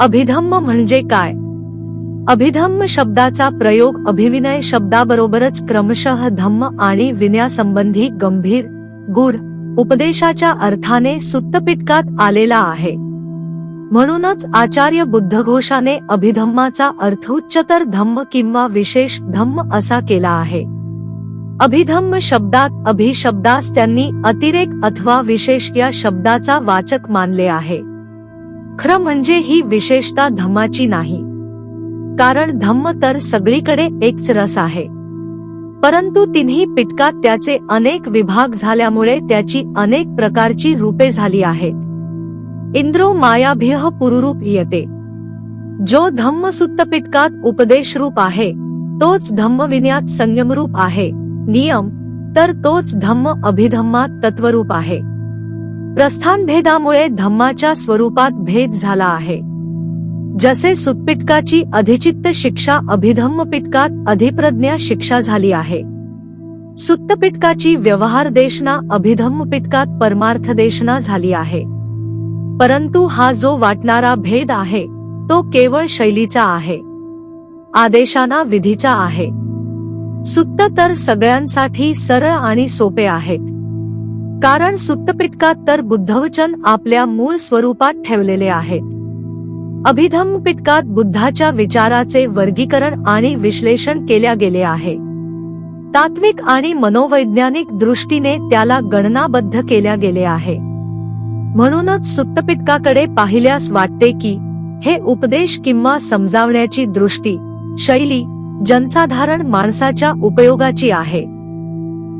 अभिधम्म म्हणजे काय? अभिधम्म शब्दाचा प्रयोग अभिविनय शब्दाबरोबरच क्रमशः धम्म आणि विनयासंबंधी गंभीर गुढ उपदेशाच्या अर्थाने सुत्तपिटकात आलेला आहे. म्हणूनच आचार्य बुद्धघोषाने अभिधम्माचा अर्थ उच्चतर धम्म किंवा विशेष धम्म असा केला आहे. अभिधम्म शब्दात अभिशब्दास त्यांनी अतिरेक अथवा विशेष या शब्दाचा वाचक मानले आहे. खरं म्हणजे ही विशेषता धम्माची नाही. कारण धम्म तर सगळीकडे एकच रस आहे. परंतु तिन्ही पिटकात त्याचे अनेक विभाग झाल्यामुळे त्याची अनेक प्रकारची रूपे झाली आहेत. इंद्रो मायाभ्यः पुरुरूप येते जो धम्म सुत्त पिटकात उपदेश रूप आहे तोच धम्मविन्यात संयमरूप आहे नियम तर तोच धम्म अभिधम्मात तत्वरूप आहे. प्रस्थान भेदामुळे धम्माच्या स्वरूपात भेद झाला आहे. जसे सुतपिटकाची अधिचित्त शिक्षा अभिधम्म पिटकात अधिप्रज्ञा शिक्षा झाली आहे. सुत्तपिटकाची व्यवहार देशना अभिधम्म पिटकात परमार्थ देशना झाली आहे. परंतु हा जो वाटणारा भेद आहे तो केवळ शैलीचा आहे. आदेशाना विधीचा आहे. सुत्त तर सगळ्यांसाठी सरळ आणि सोपे आहेत. कारण सुत्तपिटकात तर बुद्धवचन आपल्या मूळ स्वरूपात ठेवलेले आहेत. अभिधम पिटकात बुद्धाच्या विचाराचे वर्गीकरण आणि विश्लेषण केल्या गेले आहे. तात्विक आणि मनोवैज्ञानिक दृष्टीने त्याला गणनाबद्ध केल्या गेले आहे. म्हणूनच सुत्तपिटकाकडे पाहिल्यास वाटते की हे उपदेश किंवा समजावण्याची दृष्टी शैली जनसाधारण माणसाच्या उपयोगाची आहे.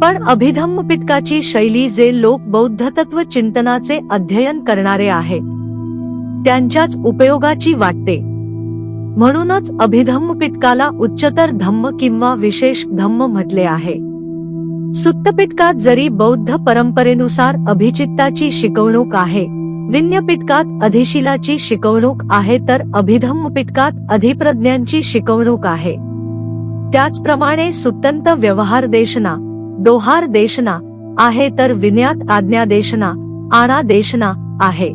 पण अभिधम्म पिटकाची शैली जे लोक बौद्ध तत्व चिंतनाचे अध्ययन करणारे आहेत त्यांच्याच उपयोगाची वाटते. म्हणूनच अभिधम्म पिटकाला उच्चतर धम्म किंवा विशेष धम्म म्हटले आहे. सुप्तपिटकात जरी बौद्ध परंपरेनुसार अभिचित्ताची शिकवणूक आहे विन्यपिटकात अधिशिलाची शिकवणूक आहे तर अभिधम्म पिटकात अधिप्रज्ञांची शिकवणूक आहे. त्याचप्रमाणे सुतंत व्यवहार देशना दोहार देशना आहे तर विन्यात आज्ञा देशना आणा देशना आहे.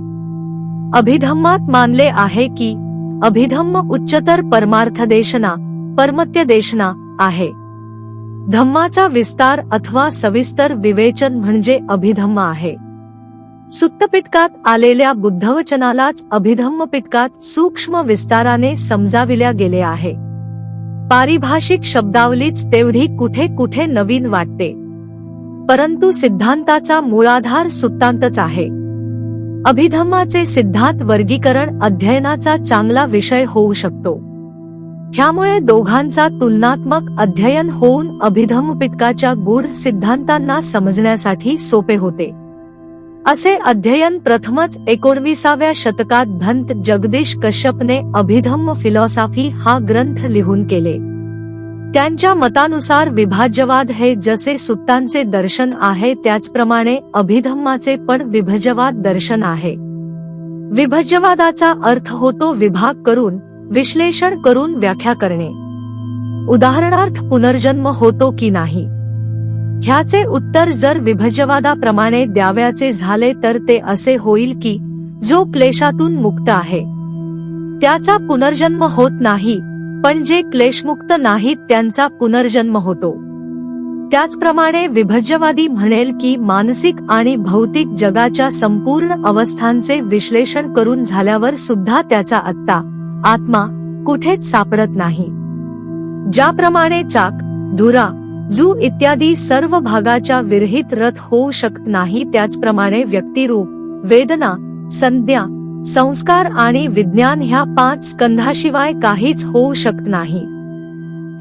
अभिधम्मात मानले आहे की अभिधम्म उच्चतर परमार्थ देशना परमत्य देशना आहे. धम्माचा विस्तार अथवा सविस्तर विवेचन म्हणजे अभिधम्म आहे. सुप्तपिटकात आलेल्या बुद्धवचनालाच अभिधम्म पिटकात सूक्ष्म विस्ताराने समजाविल्या गेले आहे. पारिभाषिक शब्दावलीच तेवढी कुठे कुठे नवीन वाटते. परंतु सिद्धांताचा मूळाधार सुत्तांतच आहे. अभिधम्माचे सिद्धांत वर्गीकरण अध्ययनाचा चांगला विषय होऊ शकतो. ह्यामुळे दोघांचा तुलनात्मक अध्ययन होऊन अभिधम्म पिटकाच्या गूढ सिद्धांतांना समजण्यासाठी सोपे होते. असे अध्ययन प्रथमच एकोणविसाव्या शतकात भंत जगदीश कश्यपने अभिधम्म फिलॉसॉफी हा ग्रंथ लिहून केले. त्यांच्या मतानुसार विभाज्यवाद हे जसे सुत्तांचे दर्शन आहे त्याचप्रमाणे अभिधम्माचे पण विभजवाद दर्शन आहे. विभज्यवादाचा अर्थ होतो विभाग करून विश्लेषण करून व्याख्या करणे. उदाहरणार्थ पुनर्जन्म होतो की नाही? ह्याचे उत्तर जर विभजवादाप्रमाणे द्याव्याचे झाले तर ते असे होईल की जो क्लेशातून मुक्त आहे त्याचा पुनर्जन्म होत नाही पण जे क्लेशमुक्त नाहीत त्यांचा पुनर्जन्म होतो. त्याचप्रमाणे विभज्यवादी म्हणेल की मानसिक आणि भौतिक जगाच्या संपूर्ण अवस्थांचे विश्लेषण करून झाल्यावर सुद्धा त्याचा आत्ता आत्मा कुठेच सापडत नाही. ज्याप्रमाणे चाक धुरा जू इत्यादी सर्व भागाच्या विरहित रथ होऊ शकत नाही त्याचप्रमाणे व्यक्तिरूप वेदना संज्ञा संस्कार आणि विज्ञान ह्या पाच स्कंधाशिवाय काहीच होऊ शकत नाही.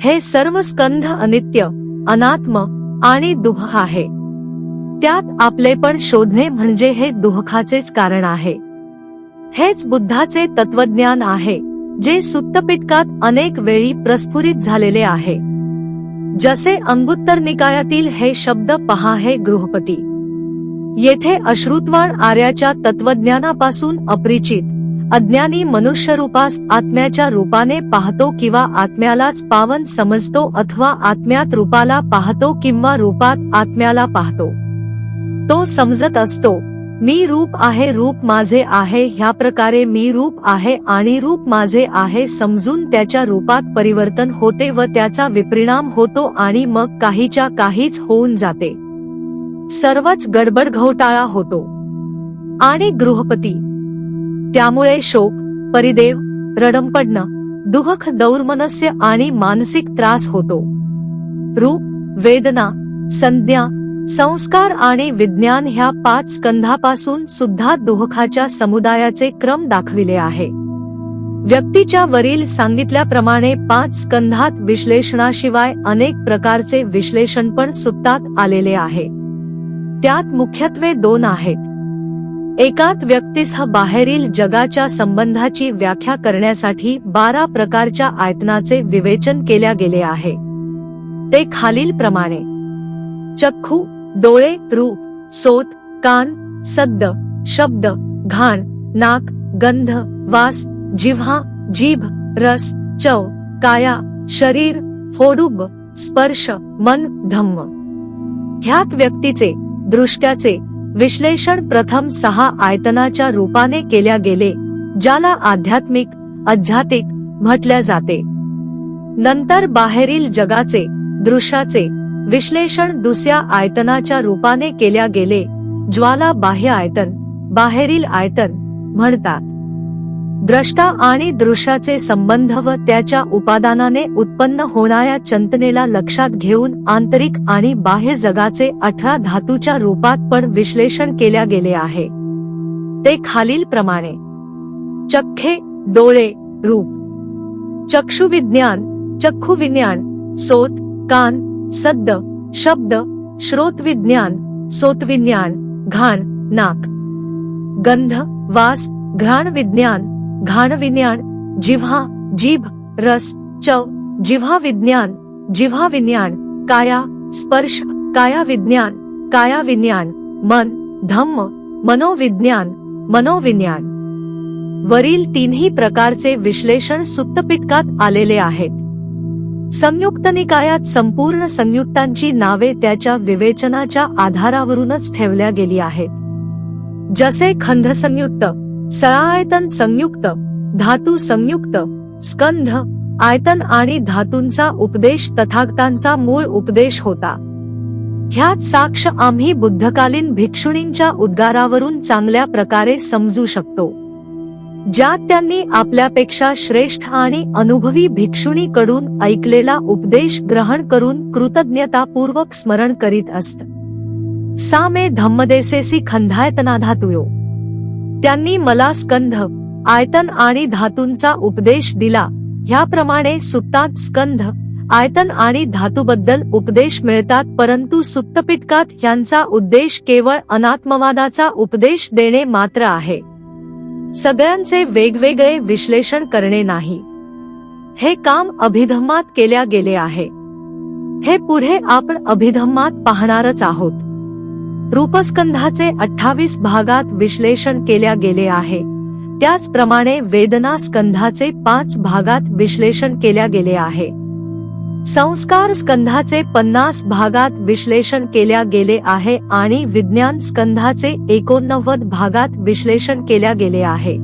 हे सर्व स्कंध अनित्य अनात्म आणि दुःख आहे. त्यात आपले पण शोधणे म्हणजे हे दुःखाचेच कारण आहे. हेच बुद्धाचे तत्वज्ञान आहे जे सुत्तपिटकात अनेक वेळी प्रस्फुरित झालेले आहे. जसे अंगुत्तर निकायातील हे शब्द पहा हे गृहपती. येथे अश्रुत्वाण आर्याच्या तत्वज्ञानापासून अपरिचित अज्ञानी मनुष्य रूपास आत्म्याच्या रूपाने पाहतो किंवा आत्म्यालाच पावन समजतो अथवा आत्म्यात रूपाला पाहतो किंवा रूपात आत्म्याला पाहतो. तो समजत असतो मी रूप आहे रूप माझे आहे ह्या प्रकारे मी रूप आहे आणि रूप माझे आहे समजून त्याच्या रूपात परिवर्तन होते व त्याचा विपरिणाम होतो आणि मग काहीच्या काहीच होऊन जाते. सर्वच गडबड घोटाळा होतो. आणि गृहपती. त्यामुळे शोक परिदेव रडमपडणं दुःख दौर्मनस्य आणि मानसिक त्रास होतो. रूप वेदना संज्ञा संस्कार आणि विज्ञान ह्या पाच स्कंधापासून सुद्धा दोहखाच्या समुदायाचे क्रम दाखविले आहे. व्यक्तीच्या वरील सांगितल्याप्रमाणे पाच स्कंधात विश्लेषणाशिवाय अनेक प्रकारचे विश्लेषण पण सुत्तात आलेले आहे. त्यात मुख्यत्वे दोन आहेत. एकात व्यक्तीसह बाहेरील जगाच्या संबंधाची व्याख्या करण्यासाठी बारा प्रकारच्या आयतनाचे विवेचन केल्या गेले आहे. ते खालील प्रमाणे चक्षु डोळे रूप सोत कान सद्द शब्द घाण नाक गंध वास जिव्हा जीभ रस चव काया शरीर फोडूब स्पर्श मन धम्म. ह्यात व्यक्तीचे दृष्ट्याचे विश्लेषण प्रथम सहा आयतनाच्या रूपाने केल्या गेले ज्याला आध्यात्मिक आध्यात्मिक म्हटल्या जाते. नंतर बाहेरील जगाचे दृश्याचे विश्लेषण दुसऱ्या आयतनाच्या रूपाने केल्या गेले ज्वाला बाह्य आयतन बाहेरील आयतन म्हणतात. द्रष्टा आणि दृश्याचे संबंध व त्याच्या उपादानाने उत्पन्न होणाऱ्या चंतनेला लक्षात घेऊन आंतरिक आणि बाह्य जगाचे अठरा धातूच्या रूपात पण विश्लेषण केल्या गेले आहे. ते खालील प्रमाणे. चख्खे डोळे रूप. चक्षुविज्ञान चक्षुविज्ञान सोत कान सद्द शब्द श्रोतविज्ञान सोतविज्ञान घाण नाक. गंध वास घ्राण विज्ञान घाण विज्ञान जिव्हा जीभ रस चव जिव्हा विज्ञान जिव्हा विज्ञान काया स्पर्श काया विज्ञान काया विज्ञान मन धम्म मनोविज्ञान मनोविज्ञान. वरील तीनही प्रकारचे विश्लेषण सुप्तपिटकात आलेले आहेत. संयुक्त निकायात संपूर्ण संयुक्तांची नावे त्याच्या विवेचनाच्या आधारावरूनच ठेवल्या गेली आहेत. जसे खंध संयुक्त सळायतन संयुक्त धातू संयुक्त स्कंध आयतन आणि धातूंचा उपदेश तथागतांचा मूळ उपदेश होता. ह्यात साक्ष आम्ही बुद्धकालीन भिक्षुणींच्या उद्गारावरून चांगल्या प्रकारे समजू शकतो. ज्यात त्यांनी आपल्यापेक्षा श्रेष्ठ आणि अनुभवी भिक्षुणीकडून ऐकलेला उपदेश ग्रहण करून कृतज्ञतापूर्वक स्मरण करीत असत. सा मे धम्मदेसेसी खंधायतना धातुयो त्यांनी मला स्कंध आयतन आणि धातूंचा उपदेश दिला. ह्याप्रमाणे सुत्तात स्कंध आयतन आणि धातूबद्दल उपदेश मिळतात परंतु सुत्तपिटकात ह्यांचा उद्देश केवळ अनात्मवादाचा उपदेश देणे मात्र आहे. सगळ्यांचे वेगवेगळे विश्लेषण करणे नाही. हे काम अभिधम्मात केल्या गेले आहे. हे पुढे आपण अभिधम्मात पाहणारच आहोत. रूपस्कंधाचे अठ्ठावीस भागात विश्लेषण केल्या गेले आहे. त्याचप्रमाणे वेदना स्कंधाचे पाच भागात विश्लेषण केल्या गेले आहे. संस्कार स्कंधाचे पन्नास भागात विश्लेषण केल्या गेले आहे आणि विज्ञान स्कंधाचे एकोणनव्वद भागात विश्लेषण केल्या गेले आहे.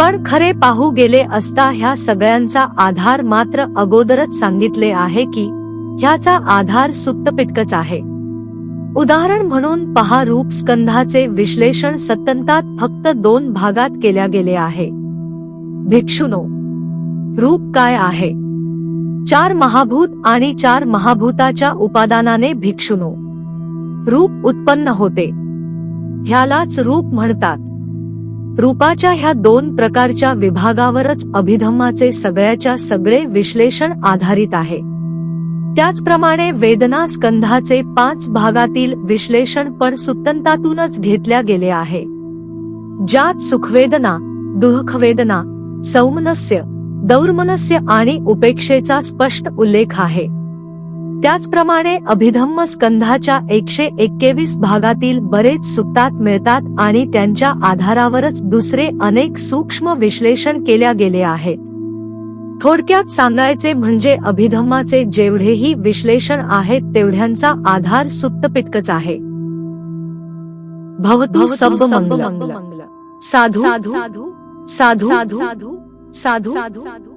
पण खरे पाहू गेले असता ह्या सगळ्यांचा आधार मात्र अगोदरच सांगितले आहे की ह्याचा आधार सुप्तपिटकच आहे. उदाहरण म्हणून पहा रूप स्कंधाचे विश्लेषण सत्तंतात फक्त दोन भागात केल्या गेले आहे. भिक्षुनो रूप काय आहे? चार महाभूत आणि चार महाभूताच्या उपादानाने भिक्षुनो रूप उत्पन्न होते. ह्यालाच रूप म्हणतात. रूपाच्या ह्या दोन प्रकारच्या विभागावरच अभिधम्माचे सगळ्याच्या सगळे विश्लेषण आधारित आहे. त्याचप्रमाणे वेदना स्कंधाचे पाच भागातील विश्लेषण पण सुत्तंतातूनच घेतल्या गेले आहे. ज्यात सुखवेदना दुःखवेदना सौमनस्य दौर्मनस्य आणि उपेक्षेचा स्पष्ट उल्लेख आहे. त्याचप्रमाणे अभिधम्म स्कंधाच्या एकशे एक्केवीस भागातील बरेच सुत्तात मिळतात आणि त्यांच्या आधारावरच दुसरे अनेक सूक्ष्म विश्लेषण केल्या गेले आहेत. थोडक्यात सांगायचे म्हणजे अभिधम्माचे जेवढेही विश्लेषण आहेत तेवढ्यांचा आधार सुप्तपिटकच आहे. भवतु सब मंगल साधु साधु साधु साधु साधु साधु